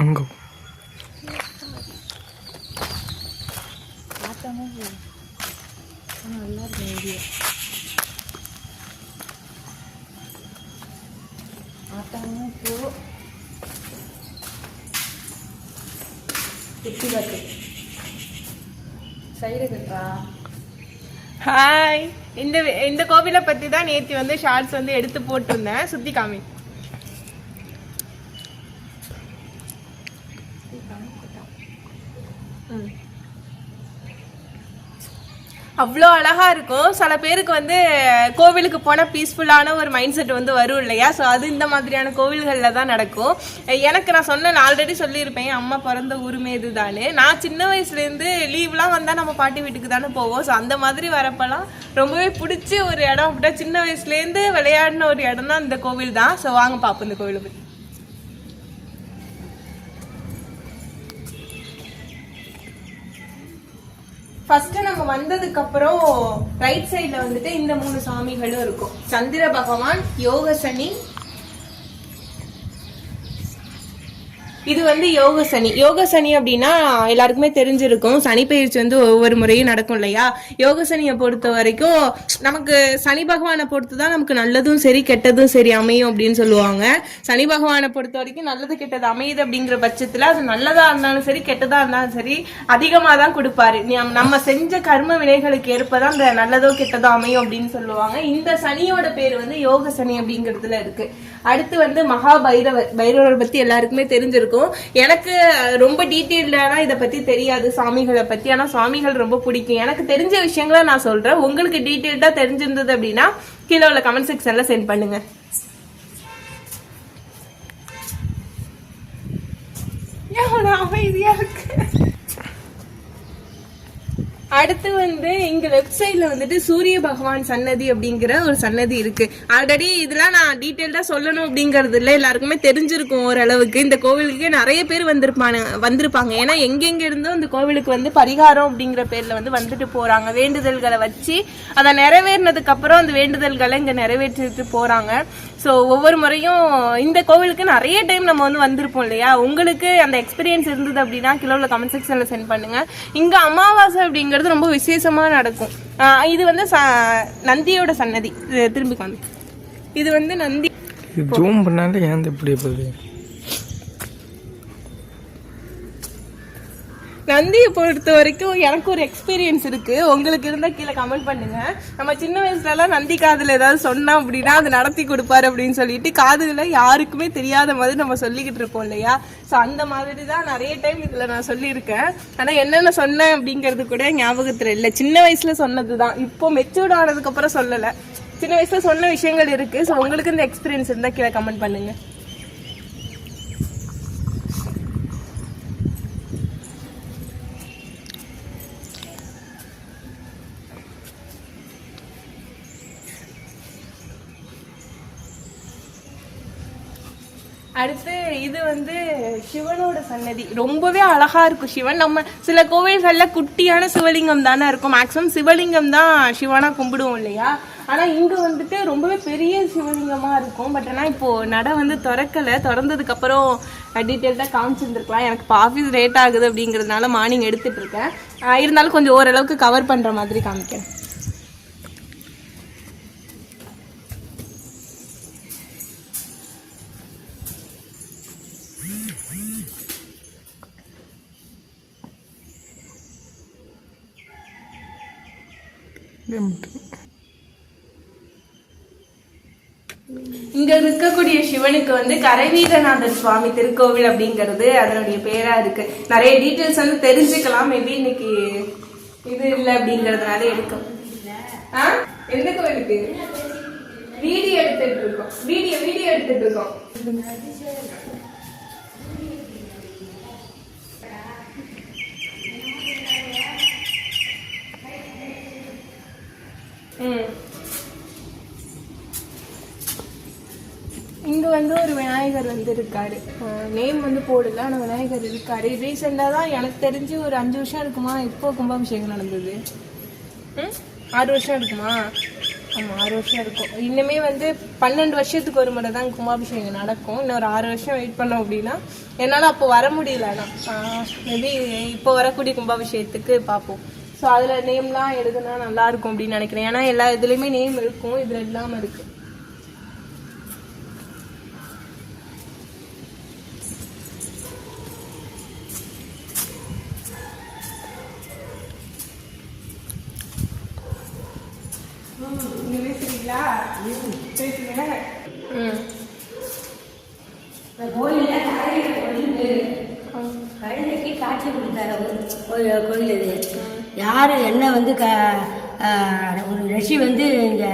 அங்கே நல்லா இருக்கும் குட்டி ஹாய் இந்த இந்த கோவிலை பற்றி தான் நேற்று வந்து ஷார்ட்ஸ் வந்து எடுத்து போட்டிருந்தேன். சுற்றி காமி. அவ்வளோ அழகாக இருக்கும். சில பேருக்கு வந்து கோவிலுக்கு போனால் பீஸ்ஃபுல்லான ஒரு மைண்ட் செட் வந்து வரும் இல்லையா? ஸோ அது இந்த மாதிரியான கோவில்களில் தான் நடக்கும். எனக்கு நான் சொன்னேன் ஆல்ரெடி சொல்லியிருப்பேன் என் அம்மா பிறந்த ஊருமே இதுதானே நான் சின்ன வயசுலேருந்து லீவ்லாம் வந்தால் நம்ம பாட்டி வீட்டுக்கு தானே போவோம். ஸோ அந்த மாதிரி வரப்பெல்லாம் ரொம்பவே பிடிச்ச ஒரு இடம். அப்படின்னா சின்ன வயசுலேருந்து விளையாடின ஒரு இடம் தான் இந்த கோவில் தான். ஸோ வாங்க பார்ப்போம் இந்த கோவிலை பற்றி ஃபர்ஸ்ட் நம்ம வந்ததுக்கு அப்புறம் ரைட் சைடுல வந்துட்டு இந்த மூணு சாமிகளும் இருக்கும். சந்திர பகவான் யோக இது வந்து யோக சனி. யோக சனி அப்படின்னா எல்லாருக்குமே தெரிஞ்சிருக்கும். சனி பயிற்சி வந்து ஒவ்வொரு முறையும் நடக்கும் இல்லையா? யோக சனியை பொறுத்த வரைக்கும் நமக்கு சனி பகவானை பொறுத்து தான் நமக்கு நல்லதும் சரி கெட்டதும் சரி அமையும் அப்படின்னு சொல்லுவாங்க. சனி பகவானை பொறுத்த வரைக்கும் நல்லது கெட்டது அமையுது அப்படிங்கிற பட்சத்தில் அது நல்லதாக இருந்தாலும் சரி கெட்டதாக இருந்தாலும் சரி அதிகமாக தான் கொடுப்பாரு. நம்ம- நம்ம செஞ்ச கர்ம வினைகளுக்கு ஏற்பதான் அந்த நல்லதோ கெட்டதோ அமையும் அப்படின்னு சொல்லுவாங்க. இந்த சனியோட பேர் வந்து யோக சனி அப்படிங்கிறதுல இருக்கு. அடுத்து வந்து மகா பைரவர் பைரவரை பத்தி எல்லாருக்குமே தெரிஞ்சிருக்கும். எனக்கு ரொம்ப டீட்டெயில்டான இதை பத்தி தெரியாது சாமிகளை பத்தி. ஆனா சுவாமிகள் ரொம்ப பிடிக்கும். எனக்கு தெரிஞ்ச விஷயங்களை நான் சொல்றேன். உங்களுக்கு டீட்டெயில்டா தெரிஞ்சிருந்தது அப்படின்னா கீழே உள்ள கமெண்ட் செக்ஷன்ல சென்ட் பண்ணுங்க. அமைதியாக அமைதியா இருக்கு. அடுத்து வந்து இங்க லெஃப்ட் சைடுல வந்துட்டு சூரிய பகவான் சன்னதி அப்படிங்கிற ஒரு சன்னதி இருக்கு. ஆல்ரெடி இதெல்லாம் நான் டீட்டெயில்டா சொல்லணும் அப்படிங்கறது இல்ல. எல்லாருக்குமே தெரிஞ்சிருக்கும் ஓரளவுக்கு. இந்த கோவிலுக்கு நிறைய பேர் வந்திருப்பாங்க வந்திருப்பாங்க. ஏன்னா எங்கெங்க இருந்தோ இந்த கோவிலுக்கு வந்து பரிகாரம் அப்படிங்கிற பேர்ல வந்து வந்துட்டு போறாங்க. வேண்டுதல்களை வச்சு அதை நிறைவேறினதுக்கு அப்புறம் அந்த வேண்டுதல்களை இங்க நிறைவேற்றிட்டு போறாங்க. ஸோ ஒவ்வொரு முறையும் இந்த கோவிலுக்கு நிறைய டைம் நம்ம வந்து வந்திருப்போம் இல்லையா? உங்களுக்கு அந்த எக்ஸ்பீரியன்ஸ் இருந்தது அப்படின்னா கிலோவில் கமெண்ட் செக்ஷனில் சென்ட் பண்ணுங்கள் இங்கே அமாவாசை அப்படிங்கிறது ரொம்ப விசேஷமாக நடக்கும். இது வந்து ச- நந்தியோட சன்னதி. திரும்பி வந்து. இது வந்து நந்தி ஜூம் பண்ணாலே ஏன் இப்படி நந்தியை பொறுத்த வரைக்கும் எனக்கு ஒரு எக்ஸ்பீரியன்ஸ் இருக்கு. உங்களுக்கு இருந்தா கீழே கமெண்ட் பண்ணுங்க. நம்ம சின்ன வயசுல எல்லாம் நந்தி காதுல ஏதாவது சொன்னோம் அப்படின்னா அது நடத்தி கொடுப்பாரு அப்படின்னு சொல்லிட்டு காதுல யாருக்குமே தெரியாத மாதிரி நம்ம சொல்லிக்கிட்டு இருப்போம் இல்லையா? ஸோ அந்த மாதிரி தான் நிறைய டைம் இதுல நான் சொல்லியிருக்கேன். ஆனா என்னென்ன சொன்னேன் அப்படிங்கிறது கூட ஞாபகத்துல இல்லை. சின்ன வயசுல சொன்னது தான் இப்போ மெச்சூர்ட் ஆனதுக்கு அப்புறம் சொல்லலை. சின்ன வயசுல சொன்ன விஷயங்கள் இருக்கு. ஸோ உங்களுக்கு இந்த எக்ஸ்பீரியன்ஸ் இருந்தால் கீழே கமெண்ட் பண்ணுங்க. அடுத்து இது வந்து சிவனோட சன்னதி. ரொம்பவே அழகா இருக்கும் சிவன். நம்ம சில கோவில்கள்ல குட்டியான சிவலிங்கம் தானே இருக்கும். மேக்ஸிமம் சிவலிங்கம் தான் சிவனா கும்பிடுவோம் இல்லையா? ஆனா இங்க வந்துட்டு ரொம்பவே பெரிய சிவலிங்கமா இருக்கும். பட் ஆனா இப்போ நட வந்து திறக்கல. திறந்ததுக்கு அப்புறம் டீட்டெயில்டாக காமிச்சிருந்துருக்கலாம். எனக்கு இப்போ ஆஃபீஸ் லேட் ஆகுது அப்படிங்கிறதுனால மார்னிங் எடுத்துட்டு இருக்கேன். இருந்தாலும் கொஞ்சம் ஓரளவுக்கு கவர் பண்ற மாதிரி காமிக்கிறேன். மட்டும் இங்க இருக்கக்கூடிய சிவனுக்கு வந்து கரைவீரநாதர் சுவாமி திருக்கோவில் அப்படிங்கிறது அதனுடைய பேரா இருக்கு. நிறைய டீட்டெயில்ஸ் வந்து தெரிஞ்சுக்கலாம். மேபி இன்னைக்கு இது இல்லை அப்படிங்கறதுனால எடுக்கும் ஆ? எந்த கோவிலுக்கு வீடியோ எடுத்துட்டு இருக்கோம். வீடியோ வீடியோ எடுத்துட்டு இருக்கோம். இங்கே வந்து ஒரு விநாயகர் வந்து இருக்காரு. நேம் வந்து போடல ஆனால் விநாயகர் இருக்காரு. ரீசெண்டாக தான் எனக்கு தெரிஞ்சு ஒரு அஞ்சு வருஷம் இருக்குமா? இப்போ கும்பாபிஷேகம் நடந்தது. ம்? ஆறு வருஷம் இருக்குமா? ஆமாம் ஆறு வருஷம் இருக்கும். இன்னுமே வந்து பன்னெண்டு வருஷத்துக்கு ஒரு முறை தான் கும்பாபிஷேகம் நடக்கும். இன்னும் ஒரு ஆறு வருஷம் வெயிட் பண்ணோம் அப்படின்னா என்னால் அப்போ வர முடியல ஆனால் மேபி இப்போ வரக்கூடிய கும்பாபிஷேகத்துக்கு பார்ப்போம். ஸோ அதில் நேம்லாம் எழுதுனா நல்லாயிருக்கும் அப்படின்னு நினைக்கிறேன். ஏன்னா எல்லா இதுலேயுமே நேம் இருக்கும். இதில் இல்லாமல் இருக்குது கோயில் கோயில் இது. யார் என்ன வந்து க ஒரு ரிஷி வந்து இங்கே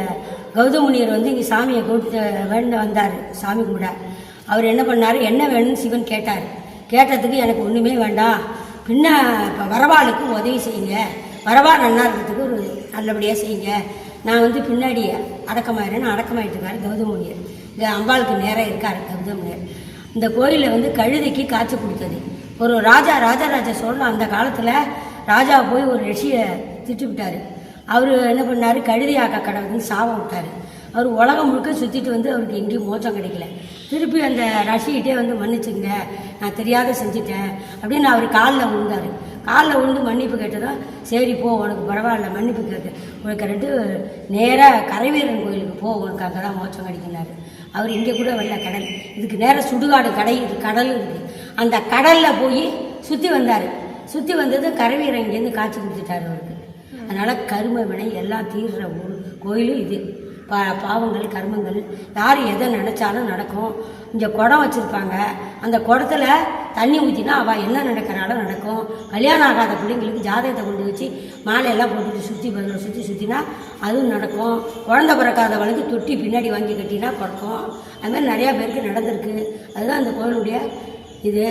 கௌதமுனியர் வந்து இங்கே சாமியை கூப்பிட்டு வேண்ட வந்தார் சாமி கும்பிட. அவர் என்ன பண்ணார்? என்ன வேணும்னு சிவன் கேட்டார். கேட்டதுக்கு எனக்கு ஒன்றுமே வேண்டாம். பின்ன இப்போ வரவாளுக்கு உதவி செய்யுங்க. வரவா நல்லா இருக்கிறதுக்கு ஒரு நல்லபடியாக செய்யுங்க. நான் வந்து பின்னாடி அடக்கமாயிரேன்னு அடக்கமாயிட்டு இருக்காரு கௌதமுனியர் இங்கே அம்பாளுக்கு நேராக இருக்கார் கௌதமுனியர் இந்த கோயிலில் வந்து கழுதைக்கு காய்ச்சி கொடுத்தது. ஒரு ராஜா ராஜராஜ சோழன் அந்த காலத்தில் ராஜா போய் ஒரு ரிஷியை திட்டு விட்டார். அவர் என்ன பண்ணார்? கழுதையாக்க கடவுள்னு சாபம் விட்டார். அவர் உலகம் முழுக்க சுற்றிட்டு வந்து அவருக்கு எங்கேயும் மோச்சம் கிடைக்கல. திருப்பி அந்த ரஷிகிட்டே வந்து மன்னிச்சுங்க நான் தெரியாத செஞ்சுட்டேன் அப்படின்னு அவர் காலில் விழுந்தார். காலில் விழுந்து மன்னிப்பு கேட்டதும் சரி போ உனக்கு பரவாயில்ல மன்னிப்பு கேட்க உனக்கு ரெண்டு நேராக கரைவீரன் கோயிலுக்கு போ உனக்கு அங்கே தான் மோச்சம் கிடைக்கினாரு அவர் இங்கே கூட வரல கடல் இதுக்கு நேராக சுடுகாடு கடை இது கடல் இருக்குது அந்த கடலில் போய் சுற்றி வந்தார். சுற்றி வந்தது கரவீரை இங்கேருந்து காய்ச்சி கொடுத்துட்டார் அவருக்கு. அதனால் கரும வினை எல்லாம் தீர்ற ஊர் கோயிலும் இது. பா பாவங்கள் கர்மங்கள் யார் எதை நினச்சாலும் நடக்கும். இங்கே குடம் வச்சுருப்பாங்க. அந்த குடத்துல தண்ணி ஊற்றினா அவள் என்ன நடக்கிறாலும் நடக்கும். கல்யாணம் ஆகாத பிள்ளைங்களுக்கு ஜாதகத்தை கொண்டு வச்சு மாலையெல்லாம் போட்டுட்டு சுற்றி பதில் சுற்றி சுற்றினா அதுவும் நடக்கும். குழந்த பிறக்காதவளுக்கு தொட்டி பின்னாடி வாங்கி கட்டினா பிறக்கும். அதுமாதிரி நிறையா பேருக்கு நடந்திருக்கு. அதுதான் அந்த கோயிலுடைய இது.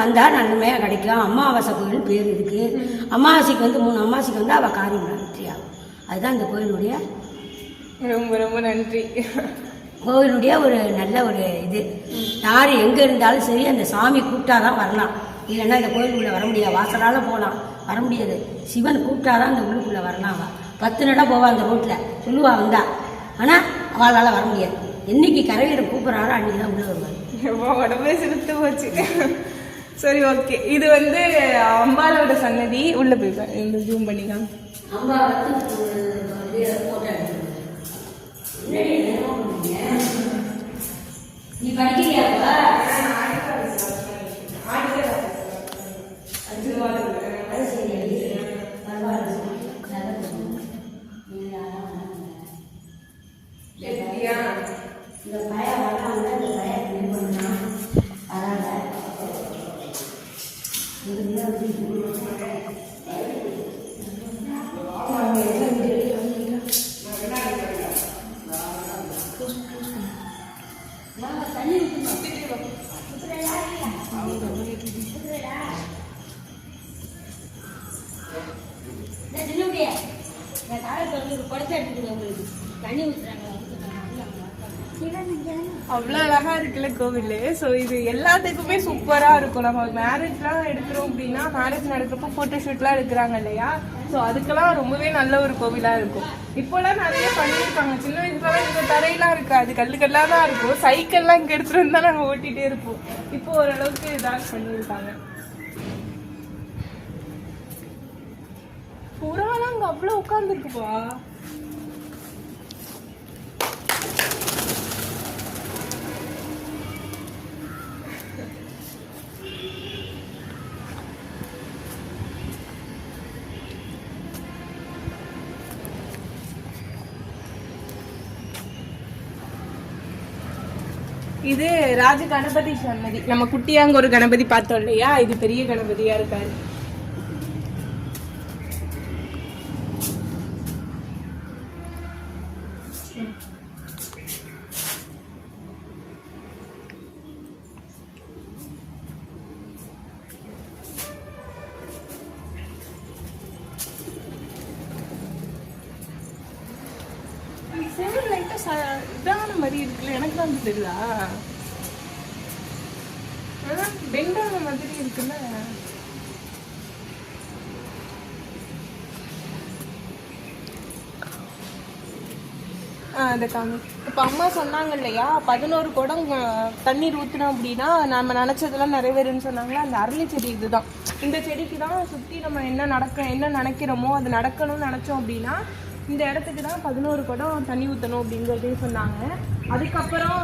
வந்தால் நன்மையாக கிடைக்கும் அமாவாசை கோயில் பேர் இதுக்கு அமாவாசைக்கு வந்து மூணு அமாவாசைக்கு வந்து அவள் காரியம் வெற்றியாகும் அதுதான் இந்த கோயிலுடைய ரொம்ப ரொம்ப நன்றி. கோவிலுடைய ஒரு நல்ல ஒரு இது. யார் எங்கே இருந்தாலும் சரி அந்த சாமி கூப்பிட்டா தான் வரலாம். இல்லைன்னா இந்த கோயிலுக்குள்ளே வர முடியாது. வாசலால் போகலாம் வர முடியாது. சிவன் கூப்பிட்டா தான் இந்த உள்ளுக்குள்ளே வரலாம் பத்து நட போவா அந்த ரோட்டில் சொல்லுவா வந்தா. ஆனால் அவளால் வர முடியாது. என்னைக்கு கரவீரன் கூப்பிட்றாரோ அன்றைக்கி தான் உள்ளே வருவாங்க எப்பா உடம்பே சிறுத்து போச்சு. சரி ஓகே இது வந்து அம்பாலோட சன்னதி. உள்ள போய் இந்த ஜூம் பண்ணிக்கலாம் நீ படிக்கிறியாப்பா அவ்வளோ அழகா இருக்குல்ல கோவில்? ஸோ இது எல்லாத்துக்குமே சூப்பராக இருக்கும். நம்ம மேரேஜ்லாம் எடுக்கிறோம் அப்படின்னா மேரேஜ் நடக்கிறப்போ ஃபோட்டோ ஷூட்லாம் எடுக்கிறாங்க இல்லையா? ஸோ அதுக்கெல்லாம் ரொம்பவே நல்ல ஒரு கோவிலாக இருக்கும். இப்போலாம் நிறைய பண்ணியிருக்காங்க சின்ன வயசுலலாம் இந்த தரையெல்லாம் இருக்காது. கல்லு கல்லாக தான் இருக்கும். சைக்கிள்லாம் இங்கே எடுத்துகிட்டு வந்தால் நாங்கள் ஓட்டிகிட்டே இருப்போம். இப்போ ஓரளவுக்கு இதாக பண்ணியிருக்காங்க. புறாலாம் அங்கே அவ்வளோ உட்காந்துருக்குப்பா இது ராஜ கணபதி சன்னதி. நம்ம குட்டியாங்க ஒரு கணபதி பார்த்தோம் இல்லையா? இது பெரிய கணபதியா இருக்காரு. மாதிரி இருக்குல்ல எனக்கு தான் வந்து தெரியுதா? பெண்டான மாதிரி இருக்குல்ல. அந்த காமி. இப்போ அம்மா சொன்னாங்க இல்லையா பதினோரு குடம் தண்ணீர் ஊற்றினோம் அப்படின்னா நம்ம நினச்சதெல்லாம் நிறைவேறுன்னு சொன்னாங்களா? அந்த அரளி செடி இதுதான். இந்த செடிக்கு தான் சுற்றி நம்ம என்ன நடக்க என்ன நினைக்கிறோமோ அது நடக்கணும்னு நினச்சோம் அப்படின்னா இந்த இடத்துக்கு தான் பதினோரு குடம் தண்ணி ஊற்றணும் அப்படிங்கிறதையும் சொன்னாங்க. அதுக்கப்புறம்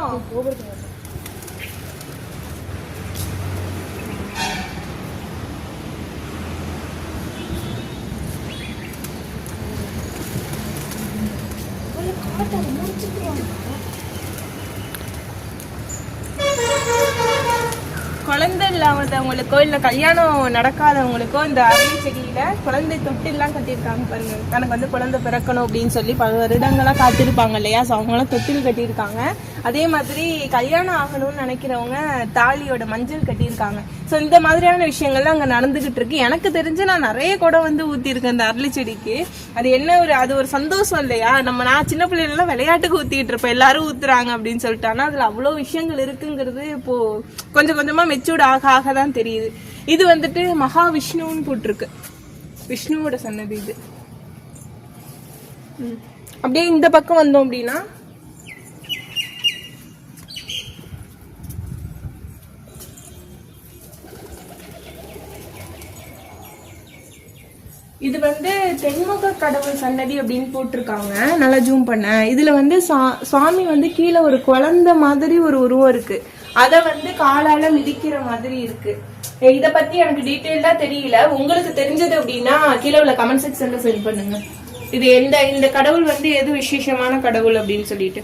ஒருத்தவங்களுக்கோ இல்லை கல்யாணம் நடக்காதவங்களுக்கோ இந்த அரளி செடியில குழந்தை தொட்டில்லாம் கட்டியிருக்காங்க பாருங்க. தனக்கு வந்து குழந்தை பிறக்கணும் அப்படின்னு சொல்லி பல வருடங்களாக காத்திருப்பாங்க இல்லையா? ஸோ அவங்களாம் தொட்டில் கட்டியிருக்காங்க. அதே மாதிரி கல்யாணம் ஆகணும்னு நினைக்கிறவங்க தாலியோட மஞ்சள் கட்டியிருக்காங்க. ஸோ இந்த மாதிரியான விஷயங்கள்லாம் அங்கே நடந்துகிட்டு இருக்கு. எனக்கு தெரிஞ்சு நான் நிறைய குடம் வந்து ஊற்றிருக்கேன் அந்த அரளி செடிக்கு. அது என்ன ஒரு அது ஒரு சந்தோஷம் இல்லையா? நம்ம நான் சின்ன பிள்ளைகளெல்லாம் விளையாட்டுக்கு ஊற்றிட்டு இருப்பேன். எல்லாரும் ஊத்துறாங்க அப்படின்னு சொல்லிட்டு. ஆனால் அதில் அவ்வளோ விஷயங்கள் இருக்குங்கிறது இப்போ கொஞ்சம் கொஞ்சமாக மெச்சூர்ட் ஆக ஆக தான் தெரியுது. இது வந்துட்டு மகாவிஷ்ணுன்னு போட்டிருக்கு. விஷ்ணுவோட சன்னதி இது. ம். அப்படியே இந்த பக்கம் வந்தோம் அப்படின்னா இது வந்து தென்முக கடவுள் சன்னதி அப்படின்னு போட்டிருக்காங்க. நல்லா ஜூம் பண்ண. இதுல வந்து சா- சுவாமி வந்து கீழே ஒரு குழந்தை மாதிரி ஒரு உருவம் இருக்கு. அத வந்து காலால மிதிக்கிற மாதிரி இருக்கு. இதை பத்தி எனக்கு டீட்டெயில்டா தெரியல. உங்களுக்கு தெரிஞ்சது அப்படின்னா கீழே உள்ள கமெண்ட் செக்ஷன்ல சென்ட் பண்ணுங்க. இது எந்த இந்த கடவுள் வந்து எது விசேஷமான கடவுள் அப்படின்னு சொல்லிட்டு.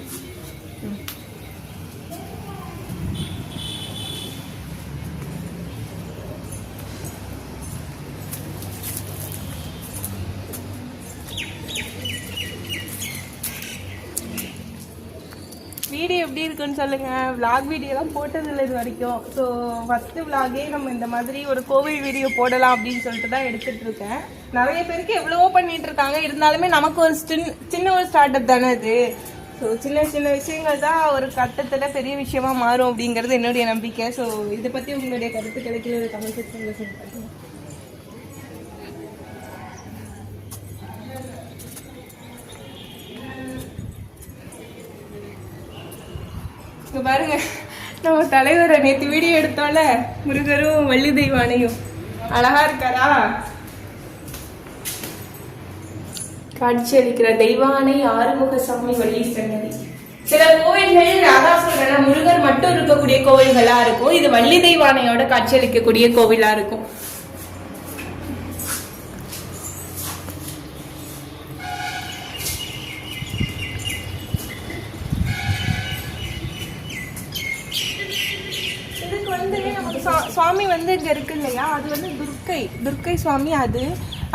வீடியோ எப்படி இருக்குன்னு சொல்லுங்க. Vlog வீடியோலாம் போட்டதில்லை இது வரைக்கும். ஸோ ஃபஸ்ட்டு vlogஏ நம்ம இந்த மாதிரி ஒரு கோவில் வீடியோ போடலாம் அப்படின்னு சொல்லிட்டு தான் எடுத்துகிட்ருக்கேன் நிறைய பேருக்கு எவ்வளவோ பண்ணிகிட்ருக்காங்க இருந்தாலுமே நமக்கு ஒரு சின்ன சின்ன ஒரு ஸ்டார்ட் அப் தானே இது. ஸோ சின்ன சின்ன விஷயங்கள் தான் ஒரு கட்டத்தில் பெரிய விஷயமா மாறும் அப்படிங்கிறது என்னுடைய நம்பிக்கை. ஸோ இதை பற்றி உங்களுடைய கருத்து கிடைக்கிறது கமெண்ட் செக்ஷனில் சொல்லுங்க. இப்போ பாருங்க. நம்ம தலைவரை நேத்து வீடியோ எடுத்தோம்ல முருகரும் வள்ளி தெய்வானையும் அழகா இருக்காரா? காட்சி அளிக்கிற தெய்வானை ஆறுமுகசாமி வள்ளி சன்னதி. சில கோவில்கள் அதான் சொல்றேன் முருகர் மட்டும் இருக்கக்கூடிய கோவில்களா இருக்கும். இது வள்ளி தெய்வானையோட காட்சி அளிக்கக்கூடிய கோவிலா இருக்கும் இதுக்கு வந்து நமக்கு சா- சுவாமி வந்து இங்க இருக்கு இல்லையா? அது வந்து துர்க்கை துர்க்கை சுவாமி அது.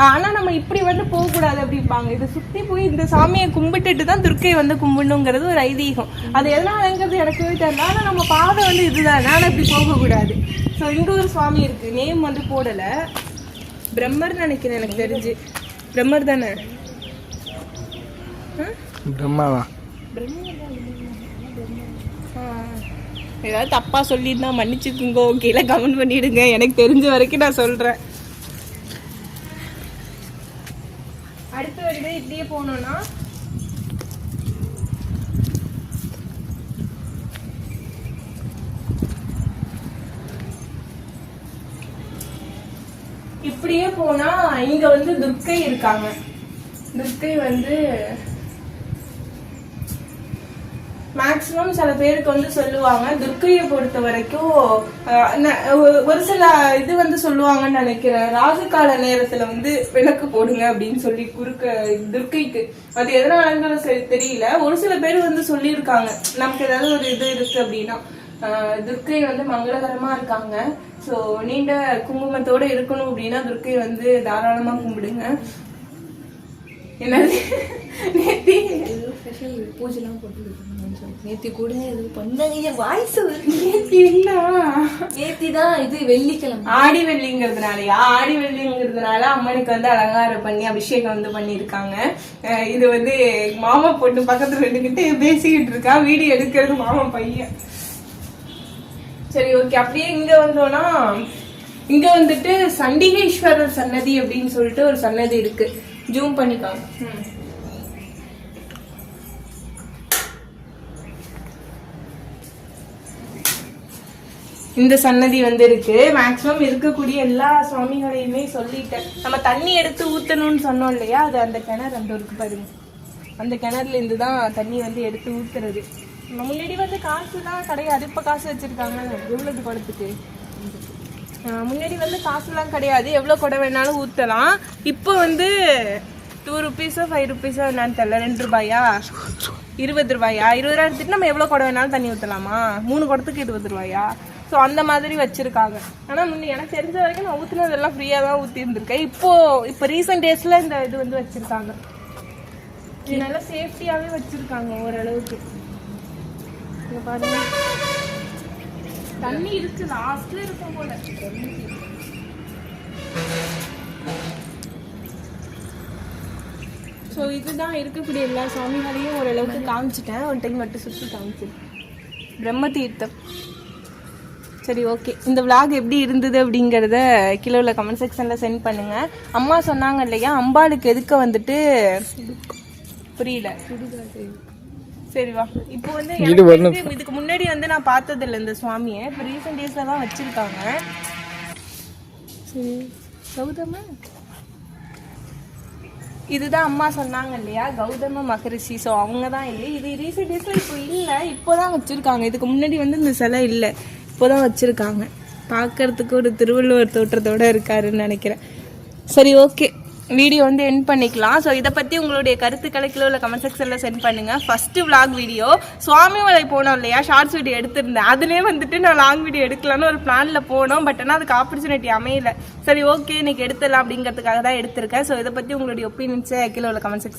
ஆனா நம்ம இப்படி வந்து போக கூடாது அப்படிம்பாங்க. இதை சுத்தி போய் இந்த சாமியை கும்பிட்டுட்டு தான் துர்க்கை வந்து கும்பிடணுங்கிறது ஒரு ஐதீகம். அது எதனாலங்கிறது எனக்கே தெரியல. ஆனா நம்ம பாதை வந்து இதுதான். ஆனா இப்படி போக கூடாது ஸோ இங்க ஒரு சுவாமி இருக்கு. நேம் வந்து போடல. பிரம்மர் நினைக்கிறேன் எனக்கு தெரிஞ்சு. பிரம்மர் தானே? பிரம்மாவா? ஆ. ஏதாவது தப்பா சொல்லியிருந்தா மன்னிச்சுக்குங்க. கீழே கமெண்ட் பண்ணிடுங்க. எனக்கு தெரிஞ்ச வரைக்கும் நான் சொல்றேன். அடுத்து வந்து இப்படியே போனோம்னா? இப்படியே போனா இங்க வந்து துர்க்கை இருக்காங்க. துர்க்கை வந்து மேக்ஸிமம் சில பேருக்கு வந்து சொல்லுவாங்க துர்க்கையை பொறுத்த வரைக்கும் ஒரு- சில இது வந்து சொல்லுவாங்கன்னு நினைக்கிறேன். ராகுகால நேரத்துல வந்து விளக்கு போடுங்க அப்படின்னு சொல்லி குறுக்க துர்க்கைக்கு. அது எதனாலங்கிற சரி தெரியல. ஒரு சில பேர் வந்து சொல்லியிருக்காங்க. நமக்கு ஏதாவது ஒரு இது இருக்கு அப்படின்னா. துர்க்கை வந்து மங்களகரமா இருக்காங்க. ஸோ நீண்ட குங்குமத்தோட இருக்கணும் அப்படின்னா துர்க்கை வந்து தாராளமா கும்பிடுங்க. என்னது? நேத்தி? ஸ்பெஷல் பூஜைலாம் போட்டு நேத்தி கூட இது பண்ணாங்க வாய்ஸ் நேத்தி இல்ல. நேத்தி தான் இது வெள்ளிக்கிழமை. ஆடி வெள்ளிங்கிறதுனாலயா? ஆடி வெள்ளிங்கிறதுனால அம்மனுக்கு வந்து அலங்காரம் பண்ணி அபிஷேகம் வந்து பண்ணியிருக்காங்க. இது வந்து மாமா பொண்ணு பக்கத்துல ரெண்டுகிட்டு பேசிக்கிட்டு இருக்கா. வீடியோ எடுக்கிறது மாமா பையன். சரி ஓகே. அப்படியே இங்க வந்தோம்னா இங்க வந்துட்டு சண்டிகேஸ்வரர் சன்னதி அப்படின்னு சொல்லிட்டு ஒரு சன்னதி இருக்கு. ஜூம் பண்ணிக்காங்க. இந்த சன்னதி வந்து இருக்கு. மேக்ஸிமம் இருக்கக்கூடிய எல்லா சுவாமிகளையுமே சொல்லிட்டேன். நம்ம தண்ணி எடுத்து ஊற்றணும்னு சொன்னோம் இல்லையா? அது அந்த கிணறு அந்த இருக்கு பாருங்க. அந்த கிணறுல இருந்து தான் தண்ணி வந்து எடுத்து ஊத்துறது. முன்னாடி வந்து காசுலாம் கிடையாது. இப்போ காசு வச்சிருக்காங்க. எவ்வளவு குடத்துக்கு முன்னாடி வந்து காசுலாம் கிடையாது. எவ்வளோ குடம் வேணாலும் ஊற்றலாம் இப்போ வந்து டூ ருபீஸோ ஃபைவ் ருபீஸோ என்னன்னு தெரியல. ரெண்டு ரூபாயா? இருபது ரூபாயா? இருபது ரூபா எடுத்துட்டு நம்ம எவ்வளோ குடம் வேணாலும் தண்ணி ஊற்றலாமா மூணு குடத்துக்கு இருபது ரூபாயா? ஸோ அந்த மாதிரி வச்சிருக்காங்க. ஆனால் முன்னே எனக்கு தெரிஞ்ச வரைக்கும் நான் ஊற்றுனதெல்லாம் ஃப்ரீயாக தான் ஊற்றி இருந்திருக்கேன் இப்போ இப்போ ரீசெண்ட் டேஸில் இந்த இது வந்து வச்சிருக்காங்க. நல்லா சேஃப்டியாகவே வச்சிருக்காங்க ஓரளவுக்கு. இங்க பாருங்க. தண்ணி இருக்கு லாஸ்ட்ல இருக்கும் போல. ஸோ இதுதான் இருக்கக்கூடிய எல்லா சுவாமிகளையும் ஓரளவுக்கு காமிச்சிட்டேன். ஒரு டைம் மட்டும் சுற்றி காமிச்சிட்டேன் பிரம்ம தீர்த்தம். சரி ஓகே இந்த vlog எப்படி இருந்தது அப்படிங்கிறத கீழே உள்ள கமெண்ட் செக்ஷனில் சென்ட் பண்ணுங்க. அம்மா சொன்னாங்க இல்லையா அம்பாளுக்கு எதுக்க வந்துட்டு புரியல. சரி வா. இப்போ வந்து இதுக்கு முன்னாடி வந்து நான் பார்த்தது இல்லை இந்த சுவாமியை. இப்போ ரீசெண்ட் டேஸ்ல தான் வச்சிருக்காங்க. சரி. கௌதம? இதுதான் அம்மா சொன்னாங்க இல்லையா கௌதம மகரிஷி. ஸோ அவங்க தான் இல்லை இது ரீசெண்ட் டேஸ்ல இப்போ இல்லை இப்போதான் வச்சிருக்காங்க. இதுக்கு முன்னாடி வந்து இந்த சிலை இல்லை. இப்போ தான் வச்சுருக்காங்க. பார்க்கறதுக்கு ஒரு திருவள்ளுவர் தோற்றத்தோடு இருக்காருன்னு நினைக்கிறேன். சரி ஓகே வீடியோ வந்து எண்ட் பண்ணிக்கலாம். ஸோ இதை பற்றி உங்களுடைய கருத்துக்களை கீழே உள்ள கமெண்ட் செக்ஷனில் சென்ட் பண்ணுங்கள் ஃபஸ்ட்டு விளாக் வீடியோ சுவாமிமலை போனோம் இல்லையா? ஷார்ட்ஸ் வீடியோ எடுத்திருந்தேன். அதுலேயே வந்துட்டு நான் லாங் வீடியோ எடுக்கலாம்னு ஒரு பிளானில் போனோம். பட் ஆனால் அதுக்கு ஆப்பர்ச்சுனிட்டி அமையல. சரி ஓகே இன்னைக்கு எடுத்துடலாம் அப்படிங்கிறதுக்காக தான் எடுத்திருக்கேன். ஸோ இதை பற்றி உங்களுடைய ஒப்பீனியன்ஸை கீழே உள்ள கமெண்ட் செக்ஷன்